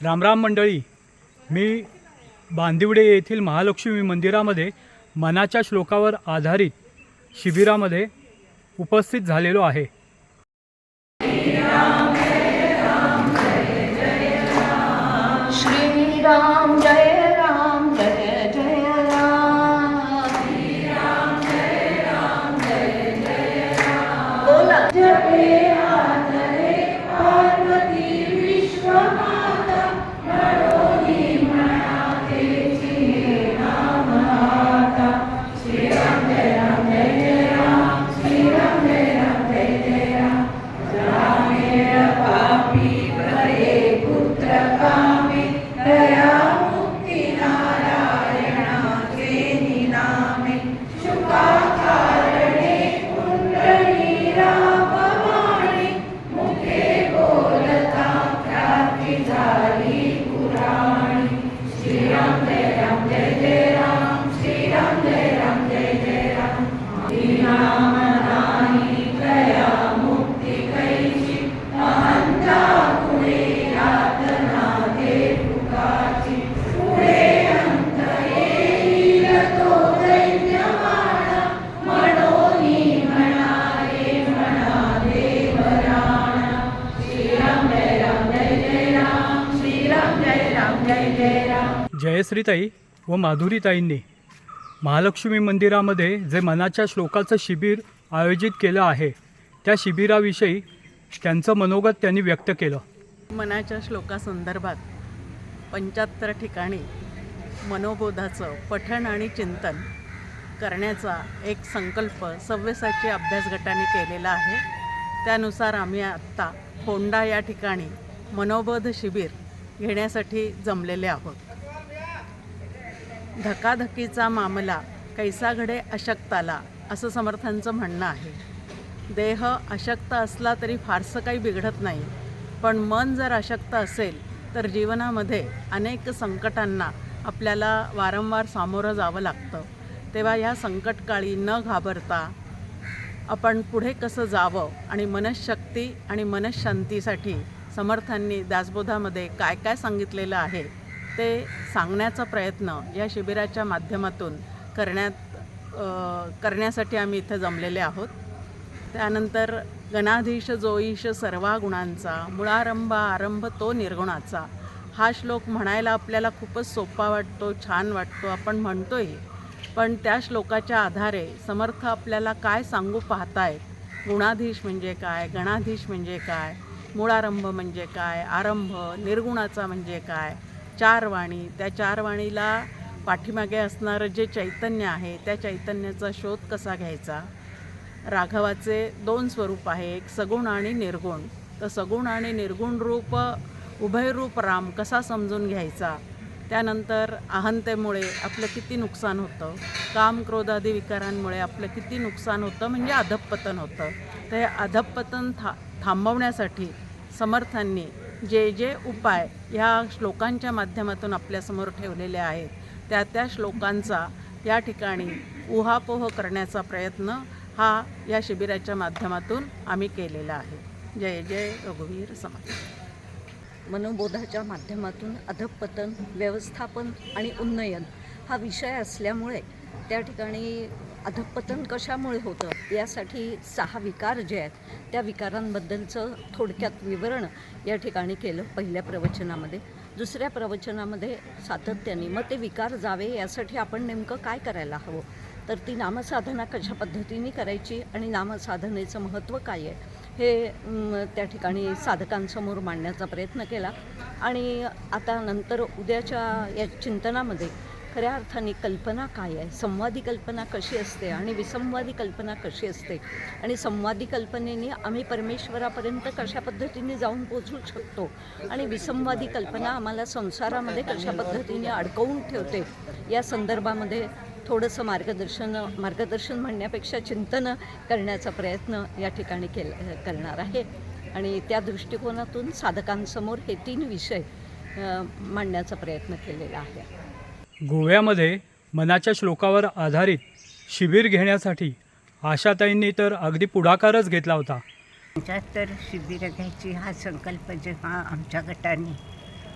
रामराम मंडळी मी बांदिवडे येथील महालक्ष्मी मंदिरामध्ये मनाच्या श्लोकावर आधारित शिबिरामध्ये उपस्थित झालेलो आहे. राम जयश्रीताई व माधुरीताईंनी महालक्ष्मी मंदिरामध्ये जे मनाच्या श्लोकाचं शिबिर आयोजित केलं आहे त्या शिबिराविषयी त्यांचं मनोगत त्यांनी व्यक्त केलं. मनाच्या श्लोकासंदर्भात पंच्याहत्तर ठिकाणी मनोबोधाचं पठण आणि चिंतन करण्याचा एक संकल्प सव्यसाची अभ्यास गटाने केलेला आहे. त्यानुसार आम्ही आत्ता होंडा या ठिकाणी मनोबोध शिबिर घेण्यासाठी जमलेले आहोत. धकाधकीचा मामला कैसा घडे अशक्ताला असं समर्थांचं म्हणणं आहे. देह अशक्त असला तरी फारसं काही बिघडत नाही पण मन जर अशक्त असेल तर जीवनामध्ये अनेक संकटांना आपल्याला वारंवार सामोरं जावं लागतं. तेव्हा ह्या संकटकाळी न घाबरता आपण पुढे कसं जावं आणि मनशक्ती आणि मनशांतीसाठी समर्थांनी दासबोधामध्ये काय काय सांगितलेलं आहे ते सांगण्याचा प्रयत्न या शिबिराच्या माध्यमातून करण्यात करण्यासाठी आम्ही इथं जमलेले आहोत. त्यानंतर गणाधीश जोईश सर्वा गुणांचा मुळारंभ आरंभ तो निर्गुणाचा. हा श्लोक म्हणायला आपल्याला खूपच सोपा वाटतो छान वाटतो आपण म्हणतोही पण त्या श्लोकाच्या आधारे समर्थ आपल्याला काय सांगू पाहतायत गुणाधीश म्हणजे काय? गणाधीश म्हणजे काय? मुळारंभ म्हणजे काय? आरंभ निर्गुणाचा म्हणजे काय? चार वाणी त्या चार वाणीला पाठीमागे असणारं जे चैतन्य आहे त्या चैतन्याचा शोध कसा घ्यायचा? राघवाचे दोन स्वरूप आहे एक सगुण आणि निर्गुण. तर सगुण आणि निर्गुण रूप उभयरूप राम कसा समजून घ्यायचा? त्यानंतर अहंतेमुळे आपलं किती नुकसान होतं? काम क्रोधादी विकारांमुळे आपलं किती नुकसान होतं? म्हणजे अधपतन होतं. तर हे अधपतन था थांबवण्यासाठी समर्थांनी जे जे उपाय ह्या श्लोकांच्या माध्यमातून आपल्यासमोर ठेवलेले आहेत त्या त्या श्लोकांचा या ठिकाणी उहापोह करण्याचा प्रयत्न हा या शिबिराच्या माध्यमातून आम्ही केलेला आहे. जय जय रघुवीर समाज. मनोबोधाच्या माध्यमातून अधपतन व्यवस्थापन आणि उन्नयन हा विषय असल्यामुळे त्या ठिकाणी अधपतन कशामुळे होतं? यासाठी सहा विकार जे आहेत त्या विकारांबद्दलचं थोडक्यात विवरण या ठिकाणी केलं पहिल्या प्रवचनामध्ये. दुसऱ्या प्रवचनामध्ये सातत्याने मग ते विकार जावे यासाठी आपण नेमकं काय करायला हवं? तर ती नामसाधना कशा पद्धतीने करायची आणि नामसाधनेचं महत्त्व काय आहे? हे त्या ठिकाणी साधकांसमोर मांडण्याचा प्रयत्न केला. आणि आता नंतर उद्याच्या या चिंतनामध्ये खऱ्या अर्थाने कल्पना काय आहे? संवादी कल्पना कशी असते आणि विसंवादी कल्पना कशी असते? आणि संवादी कल्पनेने आम्ही परमेश्वरापर्यंत कशा पद्धतीने जाऊन पोचू शकतो? आणि विसंवादी कल्पना आम्हाला संसारामध्ये कशा पद्धतीने अडकवून ठेवते? या संदर्भामध्ये थोडंसं मार्गदर्शन मार्गदर्शन म्हणण्यापेक्षा चिंतन करण्याचा प्रयत्न या ठिकाणी केल करणार आहे. आणि त्या दृष्टिकोनातून साधकांसमोर हे तीन विषय मांडण्याचा प्रयत्न केलेला आहे. गोव्यामध्ये मनाच्या श्लोकावर आधारित शिबिर घेण्यासाठी आशाताईंनी तर अगदी पुढाकारच घेतला होता. पंच्याहत्तर शिबिरं घ्यायची हा संकल्प जेव्हा आमच्या गटाने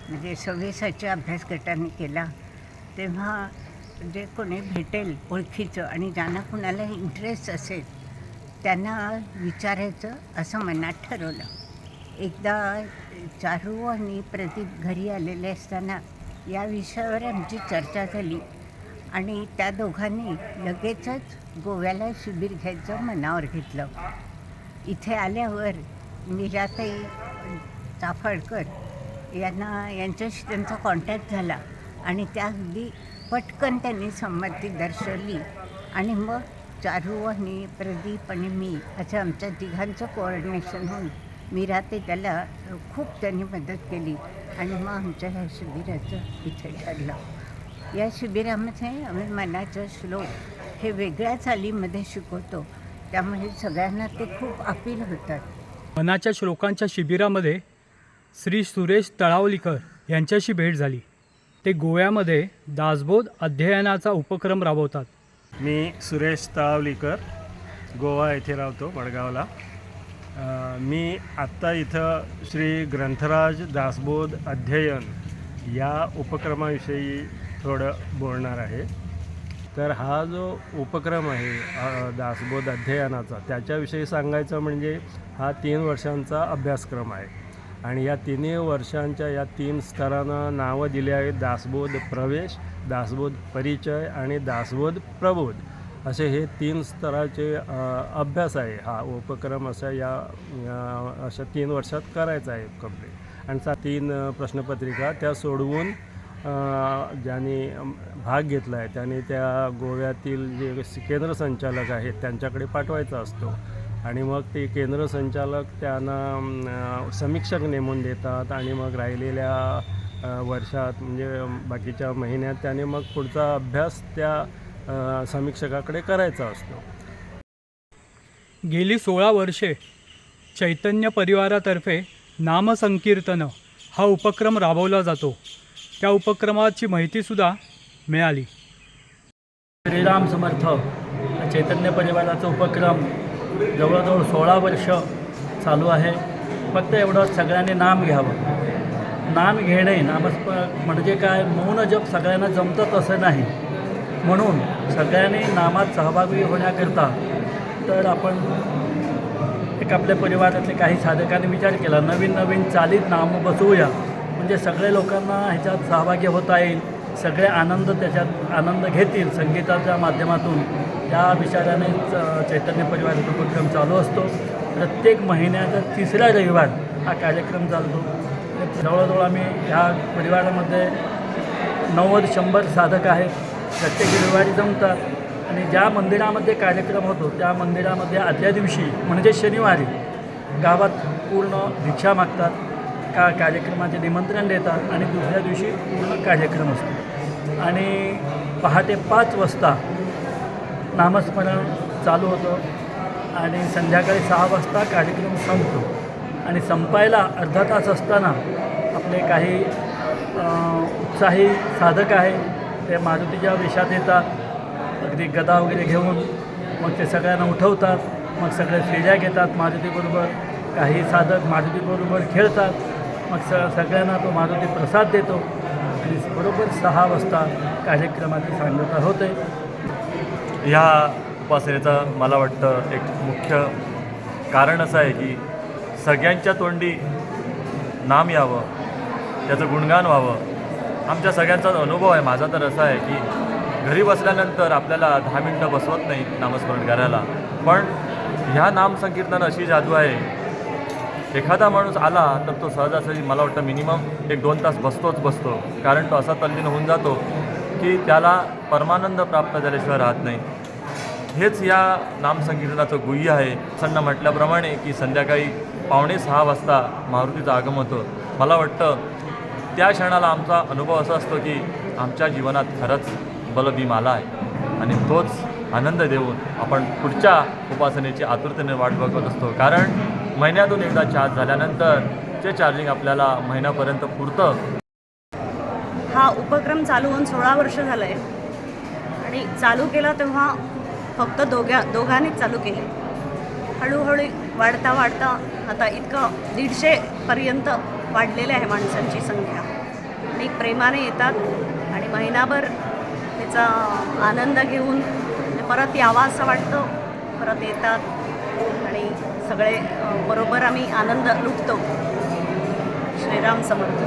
म्हणजे सव्वीसाच्या अभ्यास गटाने केला तेव्हा जे कोणी भेटेल ओळखीचं आणि ज्यांना कुणाला इंटरेस्ट असेल त्यांना विचारायचं असं मनात ठरवलं. एकदा चारू आणि प्रदीप घरी आलेले असताना या विषयावर आमची चर्चा झाली. आणि त्या दोघांनी लगेचच गोव्याला शिबिर घ्यायचं मनावर घेतलं. इथे आल्यावर निराताई चाफळकर यांना यांच्याशी त्यांचा कॉन्टॅक्ट झाला. आणि त्या अगदी पटकन त्यांनी संमती दर्शवली. आणि मग चारू आणि प्रदीप आणि मी असं आमच्या तिघांचं कोऑर्डिनेशन होऊन मीराते त्याला खूप त्यांनी मदत केली. आणि मग आमच्या ह्या शिबिराचं इथे ठरलं. या शिबिरामध्ये आम्ही मनाचा श्लोक हे वेगळ्या चालीमध्ये शिकवतो. त्यामुळे सगळ्यांना ते खूप अपील होतात. मनाच्या श्लोकांच्या शिबिरामध्ये श्री सुरेश तळावलीकर यांच्याशी भेट झाली. ते गोव्यामध्ये दासबोध अध्ययनाचा उपक्रम राबवतात. मी सुरेश तळावलीकर गोवा येथे राहतो वडगावला मी आत्ता इथं श्री ग्रंथराज दासबोध अध्ययन या उपक्रमाविषयी थोडं बोलणार आहे. तर हा जो उपक्रम आहे दासबोध अध्ययनाचा त्याच्याविषयी सांगायचं म्हणजे हा तीन वर्षांचा अभ्यासक्रम आहे. आणि या तिन्ही वर्षांच्या या तीन स्तरांना नावं दिली आहेत दासबोध प्रवेश दासबोध परिचय आणि दासबोध प्रबोध. असे हे तीन स्तराचे अभ्यास आहे हा उपक्रम असा या अशा तीन वर्षात करायचा आहे कंप्लीट आणि सा तीन प्रश्नपत्रिका त्या सोडवून ज्यांनी भाग घेतला आहे त्याने त्या गोव्यातील जे केंद्र संचालक आहेत त्यांच्याकडे पाठवायचा असतो. आणि मग ते केंद्र संचालक त्यांना समीक्षक नेमून देतात आणि मग राहिलेल्या वर्षात म्हणजे बाकीच्या महिन्यात त्याने मग पुढचा अभ्यास त्या समीक्षकाकडे करायचा असतो. गेली सोळा वर्षे चैतन्य परिवारातर्फे नामसंकीर्तन हा उपक्रम राबवला जातो. त्या उपक्रमाची माहितीसुद्धा मिळाली. श्रीराम समर्थ चैतन्य परिवाराचा उपक्रम जवळजवळ सोळा वर्ष चालू आहे. फक्त एवढं सगळ्यांनी नाम घ्यावं. नाम घेणे नामस्प म्हणजे काय? मौन जप सगळ्यांना जमतं तसं नाही. म्हणून सगळ्यांनी नामात सहभागी होण्याकरता तर आपण एक आपल्या परिवारातले काही साधकांनी विचार केला. नवीन नवीन चालीत नाम बसवूया. म्हणजे सगळे लोकांना ह्याच्यात सहभागी होता येईल. सगळे आनंद त्याच्यात आनंद घेतील संगीताच्या माध्यमातून. या विचाराने च- चैतन्य परिवाराचा उपक्रम चालू असतो. प्रत्येक महिन्याचा तिसरा रविवार हा कार्यक्रम चालतो. जवळजवळ आम्ही ह्या परिवारामध्ये नव्वद शंभर साधक आहेत. प्रत्येक रविवारी जमतात. आणि ज्या मंदिरामध्ये कार्यक्रम होतो त्या मंदिरामध्ये आदल्या दिवशी म्हणजे शनिवारी गावात पूर्ण भिक्षा मागतात का कार्यक्रमाचे निमंत्रण देतात आणि दुसऱ्या दिवशी पूर्ण कार्यक्रम असतो. आणि पहाटे पाच वाजता नामस्मरण चालू होतं आणि संध्याकाळी सहा वाजता कार्यक्रम संपतो. आणि संपायला अर्धा तास असताना आपले काही उत्साही साधक आहे ते मारुतीच्या वेशात येतात अगदी गदा वगैरे घेऊन मग ते सगळ्यांना उठवतात मग सगळे फेऱ्या घेतात मारुतीबरोबर काही साधक मारुतीबरोबर खेळतात मग स सगळ्यांना तो मारुती प्रसाद देतो. आणि बरोबर सहा वाजता कार्यक्रमाची सांगता होते. ह्या उपासनेचं मला वाटतं एक मुख्य कारण असं आहे की सगळ्यांच्या तोंडी नाम यावं त्याचं गुणगान व्हावं आमच्या सगळ्यांचाच अनुभव आहे. माझा तर असा आहे की घरी बसल्यानंतर आपल्याला दहा मिनटं बसवत नाही नामस्मरण करायला. पण ह्या नामसंकीर्तन अशी जादू आहे. एखादा माणूस आला तर तो सहजासहजी मला वाटतं मिनिमम एक दोन तास बसतोच बसतो. कारण तो असा तल्लीन होऊन जातो की त्याला परमानंद प्राप्त झाल्याशिवाय राहत नाही. हेच या नामसंकीर्तनाचं गुह्य आहे. सन्न म्हटल्याप्रमाणे की संध्याकाळी पावणे सहा वाजता मारुतीचं आगम होतं. मला वाटतं त्या क्षणाला आमचा अनुभव असा असतो की आमच्या जीवनात खरंच बलबीम आला आहे. आणि तोच आनंद देऊन आपण पुढच्या उपासनेची आतुरतेने वाट बघत असतो. कारण महिन्यातून एकदा चार्ज झाल्यानंतर जे चार्जिंग आपल्याला महिन्यापर्यंत पुरतं. हा उपक्रम चालू होऊन सोळा वर्ष झालं आहे आणि चालू केला तेव्हा फक्त दोघ्या दोघांनीच चालू केले. हळूहळू वाढता वाढता आता इतकं दीडशेपर्यंत वाढलेली आहे माणसांची संख्या. आणि प्रेमाने येतात आणि महिनाभर त्याचा आनंद घेऊन म्हणजे परत यावा असं वाटतं. परत येतात आणि सगळे बरोबर आम्ही आनंद लुटतो. श्रीराम समर्थ.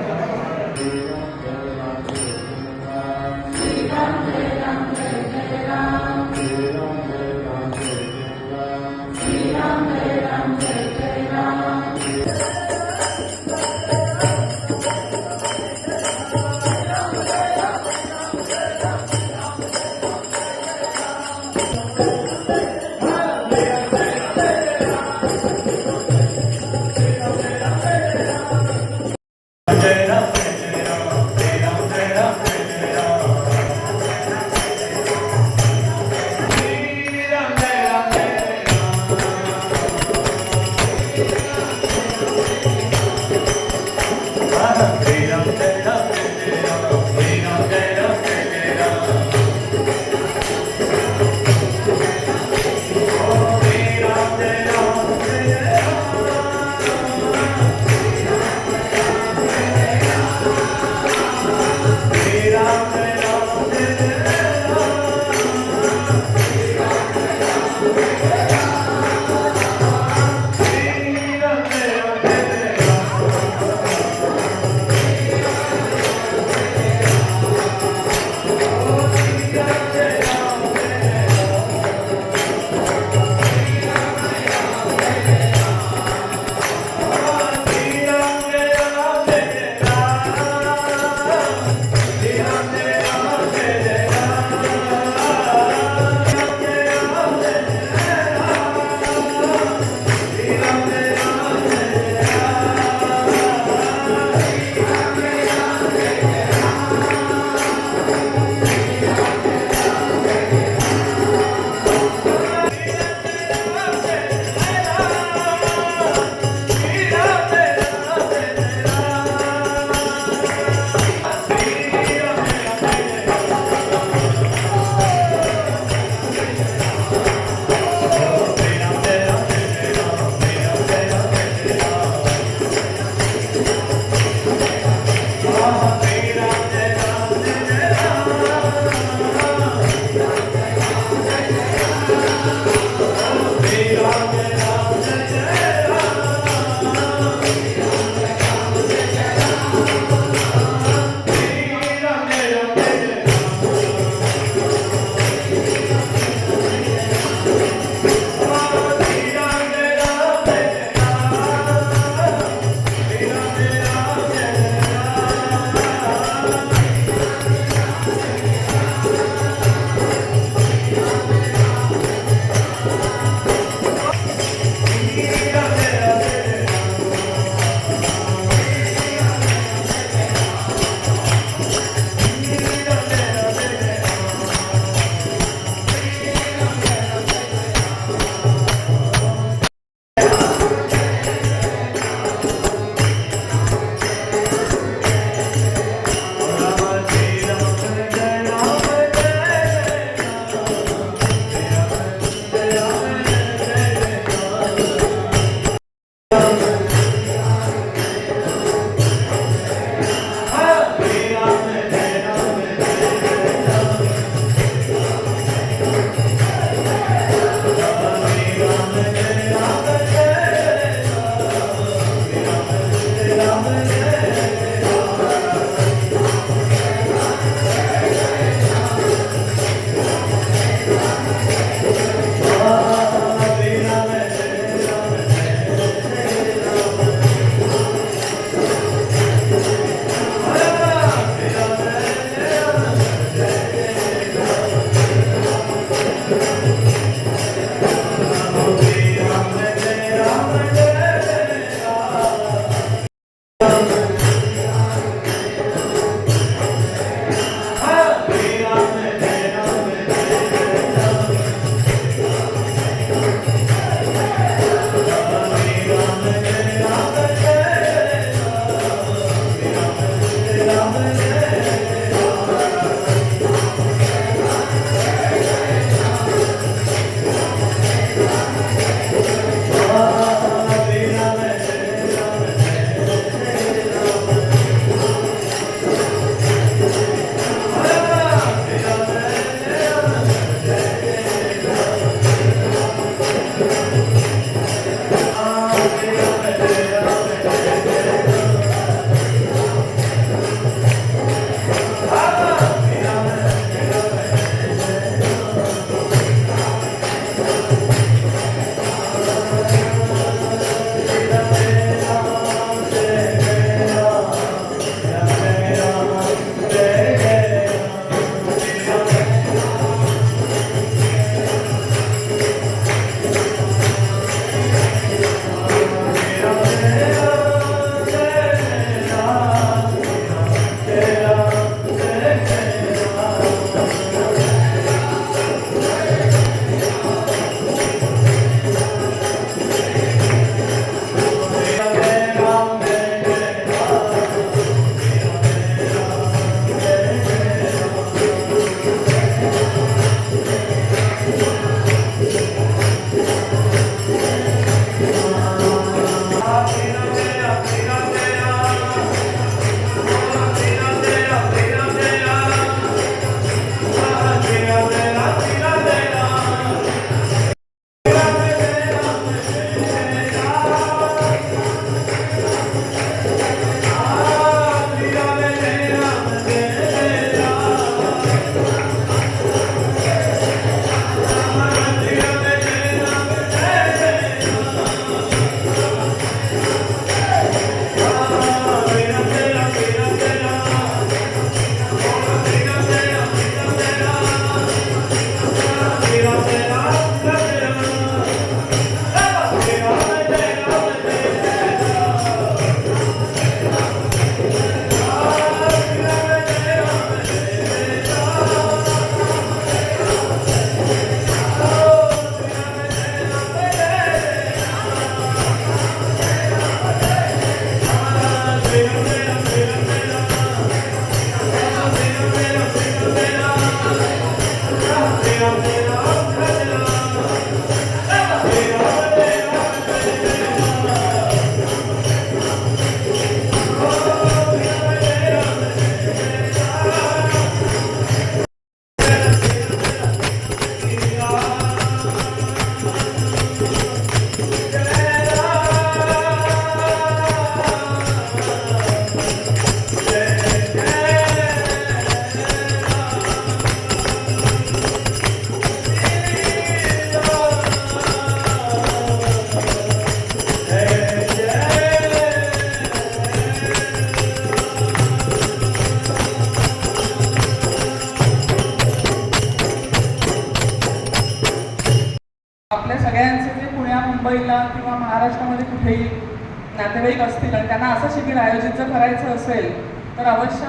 शिबिर आयोजित जर करायचं असेल तर अवश्य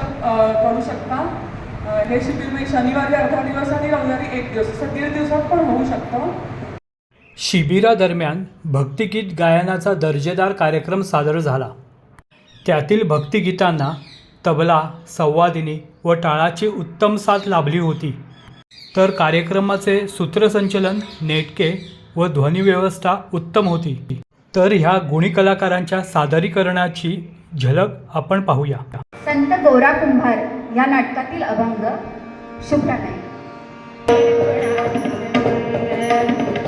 करू शकता. हे शिबिर मी शनिवारी अर्धा दिवस आणि रविवारी एक दिवस असं दीड दिवसात पण होऊ शकतं. शिबिरादरम्यान भक्तिगीत गायनाचा दर्जेदार कार्यक्रम सादर झाला. त्यातील भक्तिगीतांना तबला संवादिनी व टाळाची उत्तम साथ लाभली होती. तर कार्यक्रमाचे सूत्रसंचलन नेटके व ध्वनिव्यवस्था उत्तम होती. तर ह्या गुणी कलाकारांच्या सादरीकरणाची झलक आपण पाहूया. संत गोरा कुंभार या नाटकातील अभंग शुभ्रानाई नाही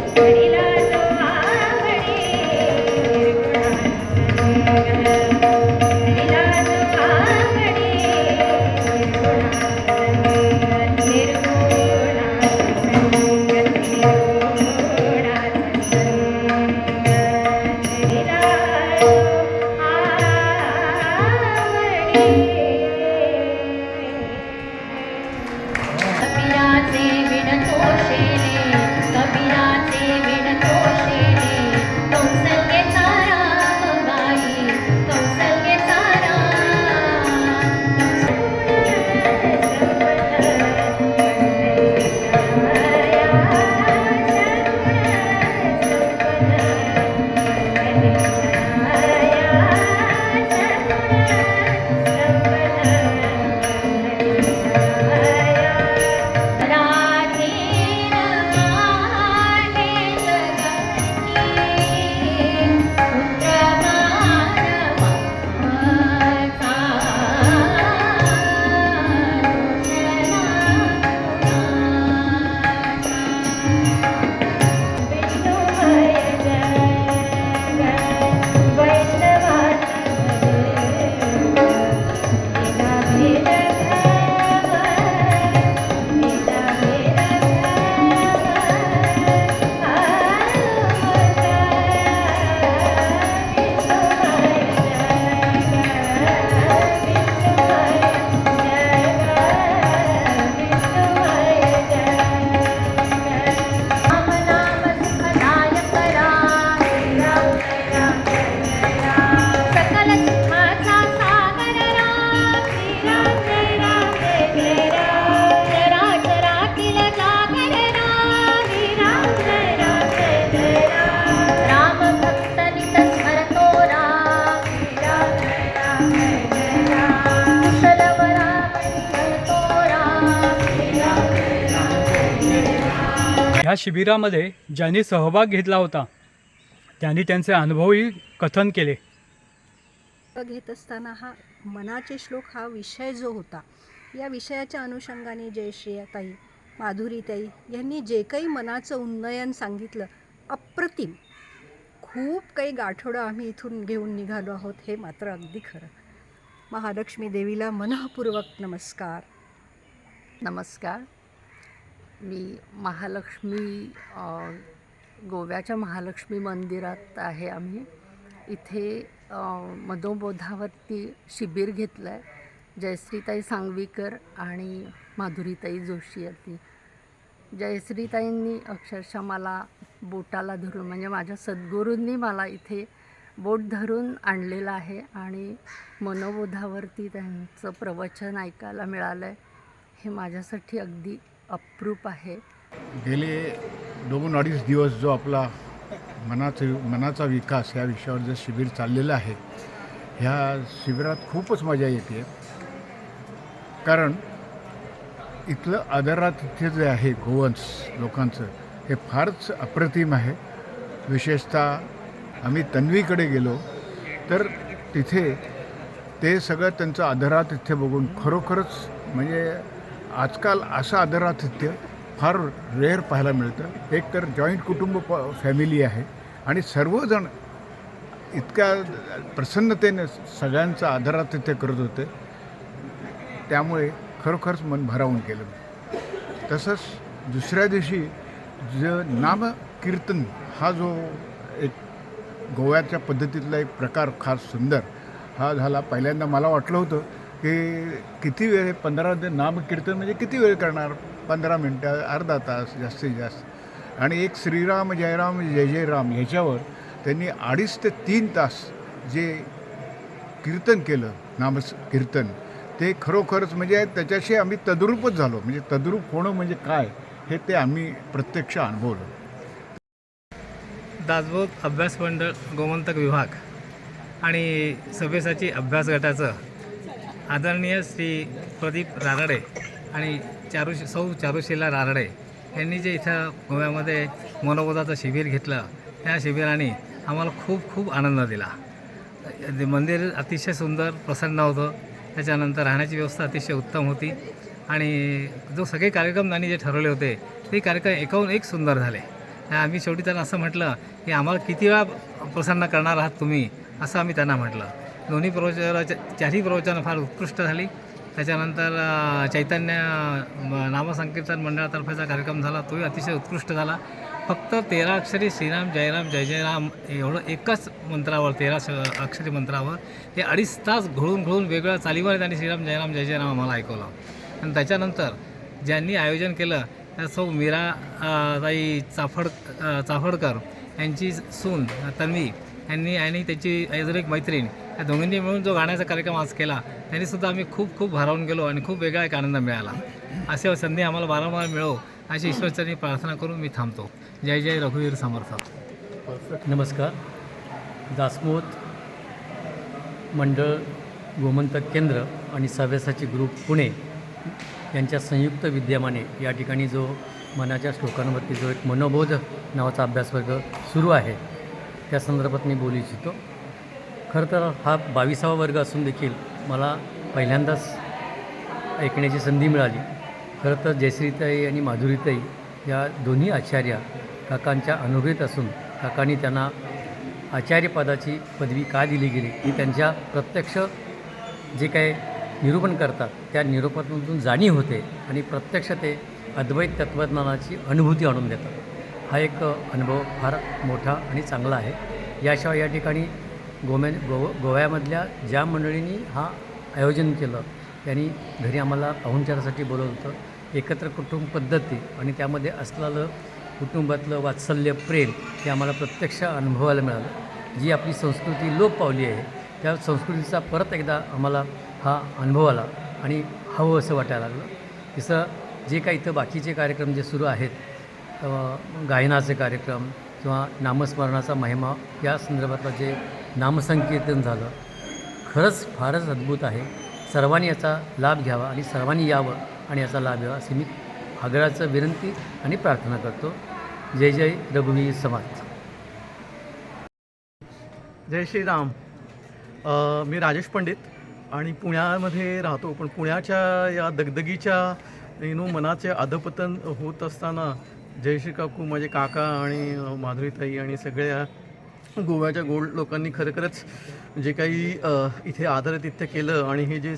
शिबिरामध्ये ज्यांनी सहभाग घेतला होता त्यांनी त्यांचे अनुभवही कथन केले. घेत असताना हा मनाचे श्लोक हा विषय जो होता या विषयाच्या अनुषंगाने जयश्रीताई माधुरीताई यांनी जे काही मनाचं उन्नयन सांगितलं अप्रतिम. खूप काही गाठोडं आम्ही इथून घेऊन निघालो आहोत हे मात्र अगदी खरं. महालक्ष्मी देवीला मनःपूर्वक नमस्कार. नमस्कार. मी महालक्ष्मी गोव्याच्या महालक्ष्मी मंदिरात आहे आम्ही. इथे मधोबोधावरती शिबिर घेतलं आहे जयश्रीताई सांगवीकर आणि माधुरीताई जोशी यांनी. जयश्रीताईंनी अक्षरशः मला बोटाला धरून म्हणजे माझ्या सद्गुरूंनी मला इथे बोट धरून आणलेलं आहे आणि मनोबोधावरती त्यांचं प्रवचन ऐकायला मिळालं आहे हे माझ्यासाठी अगदी अप्रूप आहे. गेले दोन अडीच दिवस जो आपला मनाचं मनाचा विकास या विषयावर जे शिबिर चाललेलं आहे ह्या शिबिरात खूपच मजा येते. कारण इथलं आदरातिथ्य जे आहे गोवन्स लोकांचं हे फारच अप्रतिम आहे. विशेषतः आम्ही तन्वीकडे गेलो तर तिथे ते सगळं त्यांचं आदरातिथ्य बघून खरोखरच म्हणजे आजकाल असं आदरातिथ्य फार रेअर पाहायला मिळतं. एक तर जॉईंट कुटुंब प फॅमिली आहे आणि सर्वजण इतक्या प्रसन्नतेने सगळ्यांचं आदरातिथ्य करत होते. त्यामुळे खरोखरच मन भरावून केलं तसंच दुसऱ्या दिवशी ज नामकीर्तन हा जो एक गोव्याच्या पद्धतीतला एक प्रकार खास सुंदर हा झाला. पहिल्यांदा मला वाटलं होतं की किती वेळ पंधरा नामकीर्तन म्हणजे किती वेळ करणार? पंधरा मिनटं अर्धा तास जास्तीत जास्त. आणि एक श्रीराम जयराम जय जय राम ह्याच्यावर त्यांनी अडीच ते तीन तास जे कीर्तन केलं नामस कीर्तन ते खरोखरच म्हणजे त्याच्याशी आम्ही तद्रूपच झालो. म्हणजे तद्रूप होणं म्हणजे काय हे ते आम्ही प्रत्यक्ष अनुभवलं. दासबोध अभ्यास मंडळ गोमंतक विभाग आणि सभेसाची अभ्यास गटाचं आदरणीय श्री प्रदीप रानडे आणि चारू सौ चारुशीला रानडे यांनी जे इथं गोव्यामध्ये मनोबोधाचं शिबिर घेतलं त्या शिबिराने आम्हाला खूप खूप आनंद दिला. मंदिर अतिशय सुंदर प्रसन्न होतं. त्याच्यानंतर राहण्याची व्यवस्था अतिशय उत्तम होती आणि जो सगळे कार्यक्रम त्यांनी जे ठरवले होते ते कार्यक्रम एकाहून एक सुंदर झाले. आम्ही शेवटी त्यांना असं म्हटलं की आम्हाला किती वेळा प्रसन्न करणार आहात तुम्ही? असं आम्ही त्यांना म्हटलं. दोन्ही प्रवचनाच्या चारही प्रवचनं फार उत्कृष्ट झाली. त्याच्यानंतर चैतन्य नामसंकीर्तन मंडळातर्फेचा कार्यक्रम झाला. तोही अतिशय उत्कृष्ट झाला. फक्त तेरा अक्षरी श्रीराम जयराम जय जयराम एवढं एकच मंत्रावर तेरा श- अक्षरी मंत्रावर हे अडीच तास घोळून घोळून वेगवेगळ्या चालीवर त्यांनी श्रीराम जयराम जय जयराम आम्हाला ऐकवलं. आणि त्याच्यानंतर ज्यांनी आयोजन केलं त्या सौ मीरा ताई चाफड चाफडकर यांची सून तन्वी त्यांनी आणि त्याची अजून एक मैत्रीण या दोघांनी मिळून जो गाण्याचा कार्यक्रम आज केला त्यांनीसुद्धा आम्ही खूप खूप भारावून गेलो आणि खूप वेगळा एक आनंद मिळाला. असे संधी आम्हाला वारंवार मिळो अशी ईश्वरचरणी प्रार्थना करून मी थांबतो. जय जय रघुवीर समर्थ. नमस्कार. दासमोत मंडळ गोमंतक केंद्र आणि सव्यासाची ग्रुप पुणे यांच्या संयुक्त विद्यमाने या ठिकाणी जो मनाच्या श्लोकांवरती जो एक मनोबोध नावाचा अभ्यासवर्ग सुरू आहे त्या संदर्भात मी बोलू इच्छितो. खरं तर हा बावीसावा वर्ग असून देखील मला पहिल्यांदाच ऐकण्याची संधी मिळाली. खरं तर जयश्रीताई आणि माधुरीताई या दोन्ही आचार्या काकांच्या अनुग्रहित असून काकांनी त्यांना आचार्यपदाची पदवी का दिली गेली ही त्यांच्या प्रत्यक्ष जे काही निरूपण करतात त्या निरूपणातून जाणीव होते आणि प्रत्यक्ष ते अद्वैत तत्त्वज्ञानाची अनुभूती आणून देतात. हा एक अनुभव फार मोठा आणि चांगला आहे. याशिवाय या ठिकाणी गोम्या गो गोव्यामधल्या ज्या मंडळींनी हा आयोजन केलं त्यांनी घरी आम्हाला पाहुणचारासाठी बोलवलं. होतं एकत्र कुटुंब पद्धती आणि त्यामध्ये असलेलं कुटुंबातलं वात्सल्य प्रेम हे आम्हाला प्रत्यक्ष अनुभवायला मिळालं. जी आपली संस्कृती लोप पावली आहे त्या संस्कृतीचा परत एकदा आम्हाला हा अनुभव आला आणि हवं असं वाटायला लागलं. तिसरं जे काही इथं बाकीचे कार्यक्रम जे सुरू आहेत गायनाचे कार्यक्रम किंवा नामस्मरणाचा महिमा या संदर्भातलं जे नामसंकीर्तन झालं खरंच फारच अद्भुत आहे. सर्वांनी याचा लाभ घ्यावा आणि सर्वांनी यावं आणि याचा लाभ घ्यावा अशी मी आग्रहाचं विनंती आणि प्रार्थना करतो. जय जय रघुवीर समाज. जय श्रीराम. मी राजेश पंडित आणि पुण्यामध्ये राहतो. पण पुण्याच्या या दगदगीच्या येणू मनाचे अधपतन होत असताना जयश्री काकू माझे काका आणि माधुरीताई आणि सगळ्या गोव्याच्या गोल्ड लोकांनी खरोखरच जे काही इथे आदरातिथ्य केलं आणि हे जे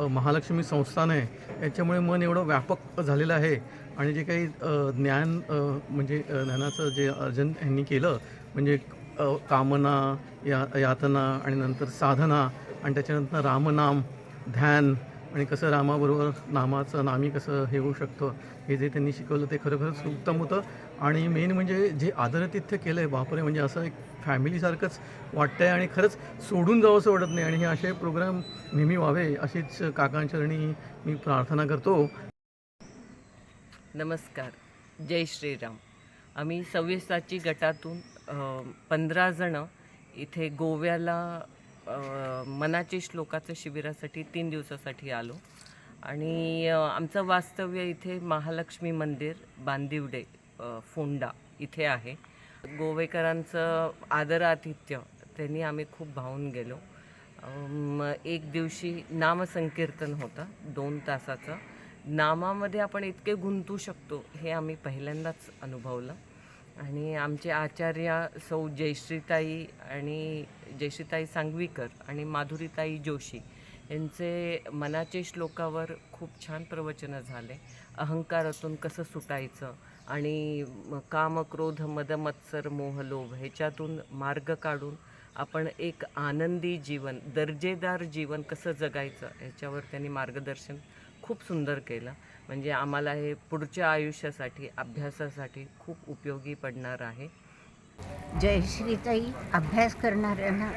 महालक्ष्मी संस्थान आहे याच्यामुळे मन एवढं व्यापक झालेलं आहे आणि जे काही ज्ञान म्हणजे ज्ञानाचं जे अर्जन यांनी केलं म्हणजे कामना या यातना आणि नंतर साधना आणि त्याच्यानंतर रामनाम ध्यान आणि कसं रामाबरोबर नामाचं नामी कसं हे होऊ शकतं हे जे त्यांनी शिकवलं ते खरोखरच उत्तम होतं. आणि मेन म्हणजे जे आदरातिथ्य केलं आहे बापरे म्हणजे असं एक फॅमिलीसारखंच वाटतं आहे आणि खरंच सोडून जावं असं वाटत नाही. आणि हे असे प्रोग्राम नेहमी व्हावे अशीच काकांचरणी मी प्रार्थना करतो. नमस्कार. जय श्रीराम. आम्ही सव्वीसाची गटातून पंधरा जणं इथे गोव्याला मनाचे श्लोकाचं शिबिरासाठी तीन दिवसासाठी आलो. आणि आमचं वास्तव्य इथे महालक्ष्मी मंदिर बांदिवडे फोंडा इथे आहे. गोवेकरांचं आदरातिथ्य त्यांनी आम्ही खूप भावून गेलो. एक दिवशी नामसंकीर्तन होतं दोन तासाचं. नामामध्ये आपण इतके गुंतू शकतो हे आम्ही पहिल्यांदाच अनुभवलं. आणि आमचे आचार्य सौ जयश्रीताई आणि जयश्रीताई सांगवीकर आणि माधुरीताई जोशी यांचे मनाचे श्लोकावर खूप छान प्रवचनं झाले. अहंकारातून कसं सुटायचं आणि काम क्रोध मद मत्सर मोह लोभ ह्याच्यातून मार्ग काढून आपण एक आनंदी जीवन दर्जेदार जीवन कसं जगायचं ह्याच्यावर त्यांनी मार्गदर्शन खूप सुंदर केलं. म्हणजे आम्हाला हे पुढच्या आयुष्यासाठी अभ्यासासाठी खूप उपयोगी पडणार आहे. जयश्रीताई अभ्यास करणाऱ्यांना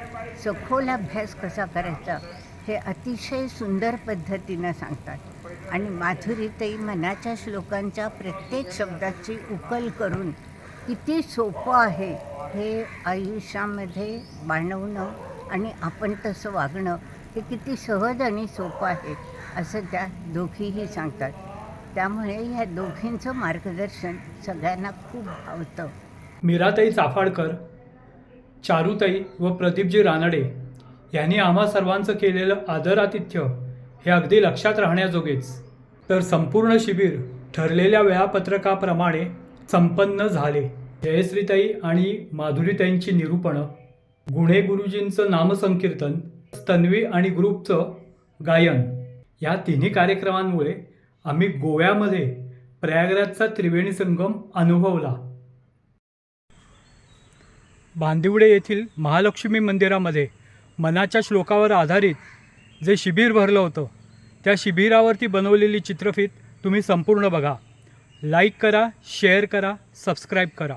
सखोल अभ्यास कसा करायचा हे अतिशय सुंदर पद्धतीनं सांगतात. आणि माधुरीताई मनाच्या श्लोकांच्या प्रत्येक शब्दाची उकल करून किती सोपं आहे हे आयुष्यामध्ये बाणवणं आणि आपण तसं वागणं हे किती सहज आणि सोपं आहे असं त्या दोघीही सांगतात. त्यामुळे ह्या दोघींचं मार्गदर्शन सगळ्यांना खूप भावतं मीराताई चाफाडकर चारुताई व प्रदीपजी रानडे यांनी आम्हा सर्वांचं केलेलं आदरातिथ्य हे अगदी लक्षात राहण्याजोगेच. तर संपूर्ण शिबिर ठरलेल्या वेळापत्रकाप्रमाणे संपन्न झाले. जयश्रीताई आणि माधुरीताईंची निरूपणं गुणे गुरुजींचं नामसंकीर्तन तन्वी आणि ग्रुपचं गायन या तिन्ही कार्यक्रमांमुळे आम्ही गोव्यामध्ये प्रयागराजचा त्रिवेणी संगम अनुभवला. बांदिवडे येथील महालक्ष्मी मंदिरामध्ये मनाच्या श्लोकावर आधारित जे शिबिर भरलं होतं त्या शिबिरावरती बनवलेली चित्रफीत तुम्ही संपूर्ण बघा. लाईक करा शेअर करा सबस्क्राईब करा.